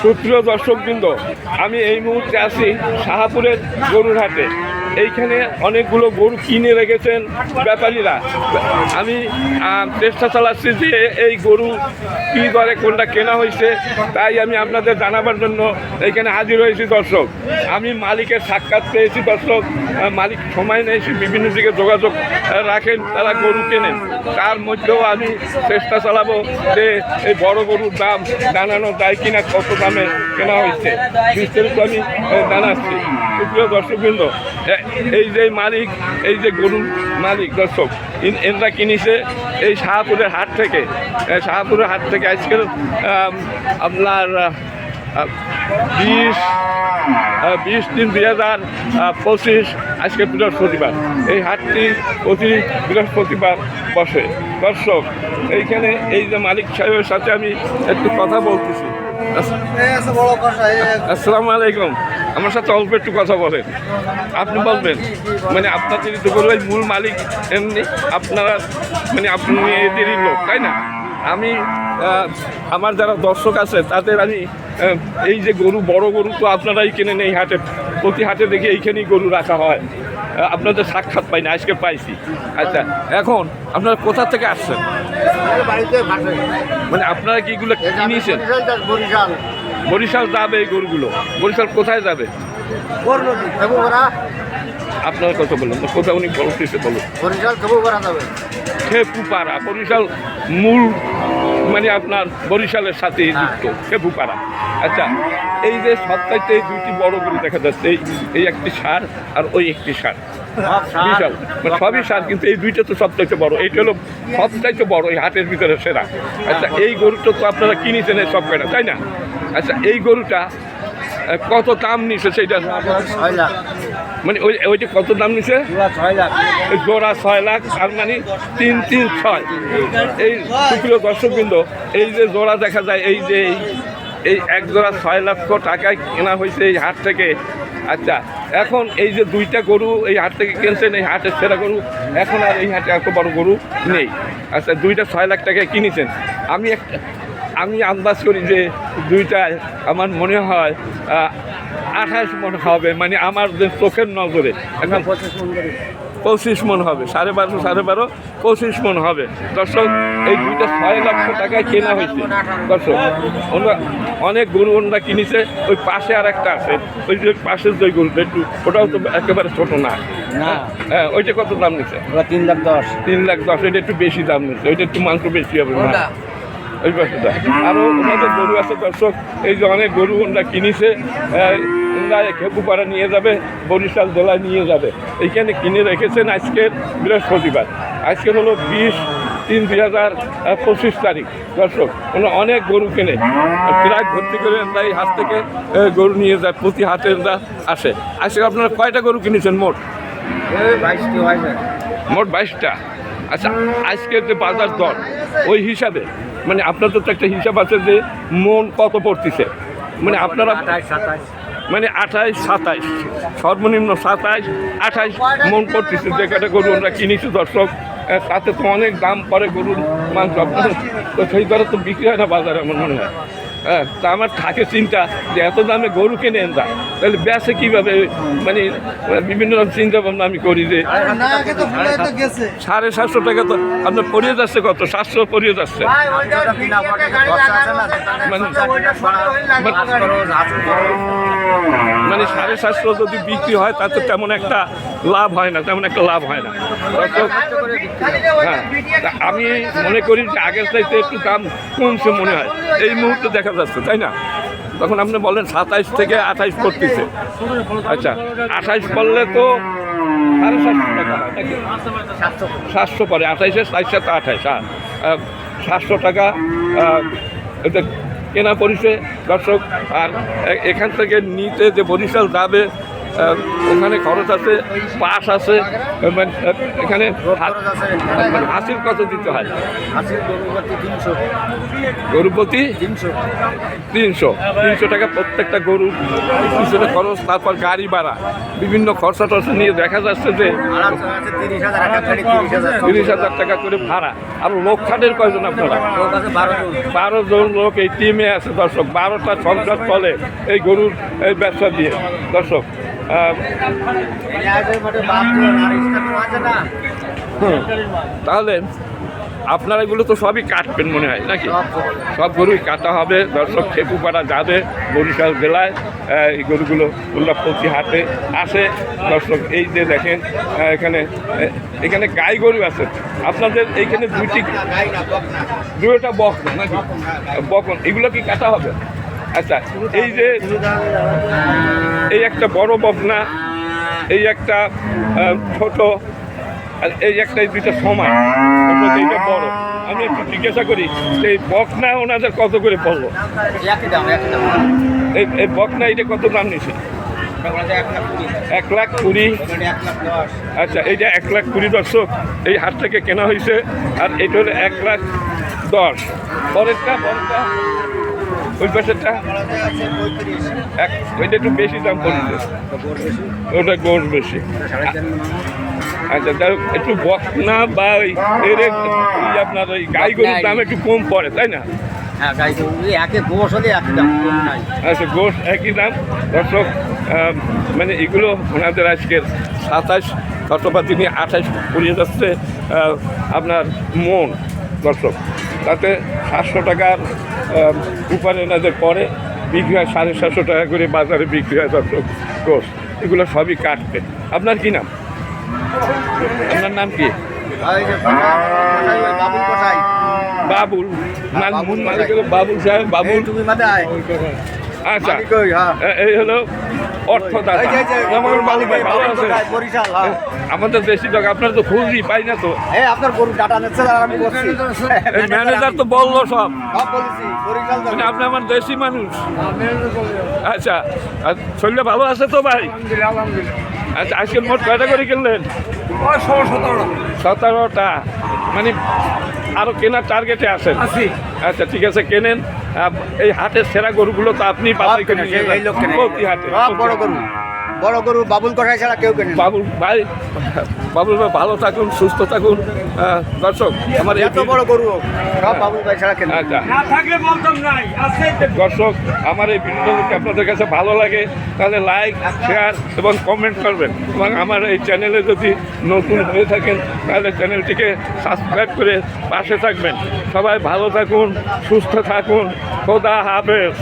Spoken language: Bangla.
সুপ্রিয় দর্শকবৃন্দ আমি এই মুহূর্তে আছি শাহাপুরের গরুর হাটে এইখানে অনেকগুলো গরু কিনে রেখেছেন ব্যাপারীরা। আমি চেষ্টা চালাচ্ছি যে এই গরু কী দরে কোনটা কেনা হয়েছে, তাই আমি আপনাদের জানাবার জন্য এইখানে হাজির হয়েছি দর্শক। আমি মালিকের সাক্ষাৎ পেয়েছি দর্শক। মালিক সময় নেই বিভিন্ন দিকে যোগাযোগ রাখেন, তারা গরু কেনেন। তার মধ্যেও আমি চেষ্টা চালাবো যে এই বড় গরুর দাম জানানো যায় কিনা, কত দামে কেনা হয়েছে। বিস্তারিত আমি জানাচ্ছি। সুপ্রিয় দর্শকবৃন্দ এই যে মালিক, এই যে গরুর মালিক, দর্শক এনরা কিনেছে এই শাহপুরের হাট থেকে। শাহপুরের হাট থেকে আজকের আপনার বিশ বিশ তিন দুই হাজার পঁচিশ, আজকে বৃহস্পতিবার। এই হাটটি প্রতি বৃহস্পতিবার বসে। দর্শক, এইখানে এই যে মালিক সাহেবের সাথে আমি একটু কথা বলতেছি। আস- আসসালামু আলাইকুম আমার সাথে অল্প একটু কথা বলেন। আপনি বলবেন মানে আপনাদের বলব মূল মালিক এমনি, আপনারা মানে আপনি এদেরই লোক, তাই না? আমি আমার যারা দর্শক আছে তাদের আমি এই যে গরু বড় গরু তো আপনারাই কেনেন এই হাটে প্রতি হাটে দেখে এইখানেই গরু রাখা হয়। আপনাদের সাক্ষাৎ পাই না আজকে পাইছি। আচ্ছা এখন আপনারা কোথা থেকে আসছেন? মানে আপনারা কি এগুলো কিনেছেন? বরিশাল। বরিশাল যাবে এই গরুগুলো। বরিশাল কোথায় যাবে? আপনারা বললেন কোথায় উনি বলতেছে বলুন বরিশাল তবু। যাবে খেপুপাড়া বরিশাল মূল মানে আপনার বরিশালের সাথে যুক্ত খেপুপাড়া আচ্ছা এই যে সপ্তাহে এই দুইটি বড় গরু দেখা যাচ্ছে এই এই একটি সার আর ওই একটি সার বিশাল। মানে সবই সার কিন্তু এই দুইটা তো সবচাইতে বড়। এইটা হলো সবচাইতে বড় এই হাটের ভিতরে সেরা। আচ্ছা এই গরুটা তো আপনারা কিনেছেন এই সব কয়টা তাই না? আচ্ছা এই গরুটা কত দাম নিছে সেইটা? মানে ওই ওইটা কত দাম নিছে? জোড়া ছয় লাখ আর মানে তিন তিন ছয়। এই সুপ্রিয় দর্শকবৃন্দ এই যে জোড়া দেখা যায় এই যে এই এই এক জোড়া ছয় লক্ষ টাকায় কেনা হয়েছে এই হাট থেকে। আচ্ছা এখন এই যে দুইটা গরু এই হাট থেকে কিনছেন এই হাটের সেরা গরু এখন আর এই হাটে এত বড় গরু নেই। আচ্ছা দুইটা ছয় লাখ টাকায় কিনেছেন। আমি একটা আমি আন্দাজ করি যে দুইটায় আমার মনে হয় আঠাশ মন হবে মানে আমার যে চোখের নজরে এখন পঁচিশ মন হবে সাড়ে বারো সাড়ে বারো পঁচিশ মন হবে। দর্শক এই দুইটা ছয় লক্ষ টাকায় কেনা হয়েছে। দর্শক অনেক গরু ওনারা কিনেছে ওই পাশে আর একটা আছে ওই যে পাশের যে গরুটা একটু ওটাও তো একেবারে ছোট না। হ্যাঁ ওইটা কত দাম নিচ্ছে তিন লাখ দশ। তিন লাখ দশ এটা একটু বেশি দাম নিচ্ছে ওইটা একটু মাংস বেশি হবে। না ওই আরও ওনাদের গরু আছে, দর্শক। এই যে অনেক গরু ওনারা কিনেছে ওনারা নিয়ে যাবে, বরিশাল জেলায় নিয়ে যাবে। এইখানে কিনে রেখেছেন আজকের বৃহস্পতিবার। আজকে হলো বিশ তিন দুই হাজার পঁচিশ তারিখ। দর্শক, ওনারা অনেক গরু কেনে। প্রায় ভর্তি করে এই হাত থেকে গরু নিয়ে যায়, প্রতি হাতে আসে। আজকে আপনারা কয়টা গরু কিনেছেন মোট? মোট বাইশটা। আচ্ছা আজকের যে বাজার দর, ওই হিসাবে মানে আপনাদের তো একটা হিসাব আছে যে মন কত পড়তেছে? মানে আপনারা মানে আঠাইশ সাতাইশ সর্বনিম্ন সাতাইশ আঠাইশ মন পড়তেছে যে কটা গরু আমরা কিনেছি দর্শক তাতে তো অনেক দাম পরে গরুর মাংস। আপনার তো সেই দ্বারা তো বিক্রি হয় না বাজারে আমার মনে হয়। হ্যাঁ তা আমার থাকে চিন্তা যে এত দামে গরু কেনে এনরা তাহলে ব্যাসে কীভাবে? মানে বিভিন্ন রকম চিন্তা ভাবনা আমি করি যে সাড়ে সাতশো টাকা তো আপনার পড়িয়ে যাচ্ছে কত? সাতশো পড়িয়ে যাচ্ছে। মানে মানে সাড়ে সাতশো যদি বিক্রি হয়, তাতে তেমন একটা লাভ হয় না, তেমন একটা লাভ হয় না। হ্যাঁ আমি মনে করি যে আগের চাইতে একটু দাম কমছে মনে হয়। এই মুহূর্তে দেখা যাচ্ছে, তাই না? তখন আপনি বলেন সাতাইশ থেকে আঠাইশ পড়তেছে আচ্ছা আঠাইশ পড়লে তো সাড়ে সাতশো টাকা সাতশো পরে, আঠাইশে সাত সাত আঠাইশ হ্যাঁ। সাতশো টাকা এটা কেনা পরিষে দর্শক আর এখান থেকে নিতে যে বরিশাল যাবে ওখানে খরচ আছে পাস আছে মানে, এখানে হাসির মানে হাসিল কত দিতে হয়। হাসির গরু প্রতি তিনশো। তিনশো। টাকা প্রত্যেকটা গরু পিছনে খরচ তারপর গাড়ি ভাড়া বিভিন্ন খরচা টরচা নিয়ে দেখা যাচ্ছে যে তিরিশ হাজার টাকা করে ভাড়া। আর লোক খাটের কয়জন আপনারা? লোক বারো জন। বারো জন লোক এই টিমে আছে দর্শক। বারোটা সংসার চলে এই গরুর এই ব্যবসা দিয়ে। দর্শক তাহলে আপনারা এগুলো তো সবই কাটবেন মনে হয় নাকি? সব গরুই কাটা হবে দর্শক খেপুপাড়া যাবে বরিশাল জেলায় এই গরুগুলো উল্লাপতি হাটে আসে। দর্শক এই যে দেখেন এখানে এখানে গাই গরু আছে। আপনাদের এইখানে দুইটি বক দুইটা বকন নাকি? বকন এগুলো কি কাটা হবে? আচ্ছা এই যে এই একটা বড় বকনা এই একটা ছোট আর এই একটা দুইটা ছোট এইটা বড়। আমি একটু জিজ্ঞাসা করি এই বকনা ওনাদের কত করে পড়ল? এই এই বকনা এটা কত দাম নিছে? এক লাখ কুড়ি। আচ্ছা এইটা এক লাখ কুড়ি দর্শক এই হাট থেকে কেনা হয়েছে আর এটা হলো এক লাখ দশ। পরেরটা পরেরটা। ওই পাশেরটা? এক ওইটা একটু বেশি দাম বেশি ওটা গোস বেশি। আচ্ছা হোক, একটু বকনা বা ওই আপনার ওই গাই গরুর দাম একটু কম পড়ে তাই না? হ্যাঁ আচ্ছা গোস একই দাম। দর্শক মানে এগুলো ওনাদের আজকের সাতাশ শতপাতি তিনি আঠাশ পড়িয়ে যাচ্ছে আপনার মন দর্শক। তাতে সাতশো টাকার উপরে এনাদের পরে বিক্রি হয় সাড়ে সাতশো টাকা করে বাজারে বিক্রি হয় দর্শক গোস এগুলো সবই কাটবে। আপনার কি নাম? আপনার নাম কি? বাবুল। বাবুল বাবুল সাহেব বাবুল। আচ্ছা। হ্যাঁ। এই হলো অর্থদাতা। এই যে, আমার মালিক ভাই ভালো আছে বরিশাল হ্যাঁ। আমাদের দেশি লোক আপনার তো খুঁজি পাই না তো। এই আপনার গরু ডাটা নিচ্ছে আমি ম্যানেজার তো বলল সব। মানে আপনি আমার দেশি মানুষ। আচ্ছা আর শরীরে ভালো আছে তো ভাই? আচ্ছা আজকে মোট কয়টা করে কিনলেন? সতেরোটা। মানে আরও কেনার টার্গেটে আছেন। আচ্ছা ঠিক আছে কেনেন। এই হাটের সেরা গরুগুলো তো আপনি কেনে, এই- লোক বড় গরু। বড় গরু বাবুল কথা ছাড়া কেউ কেন বাবুল ভাই বাবুল ভাই ভালো থাকুন সুস্থ থাকুন। দর্শক আমার এত বড় গরু হোক, সব বাবুল ভাই ছাড়া কেনে না। আচ্ছা দর্শক আমার এই ভিডিওটা যদি আপনাদের কাছে ভালো লাগে তাহলে লাইক শেয়ার এবং কমেন্ট করবেন। এবং আমার এই চ্যানেলে যদি নতুন হয়ে থাকেন তাহলে চ্যানেলটিকে সাবস্ক্রাইব করে পাশে থাকবেন। সবাই ভালো থাকুন সুস্থ থাকুন। খোদা হাফেজ।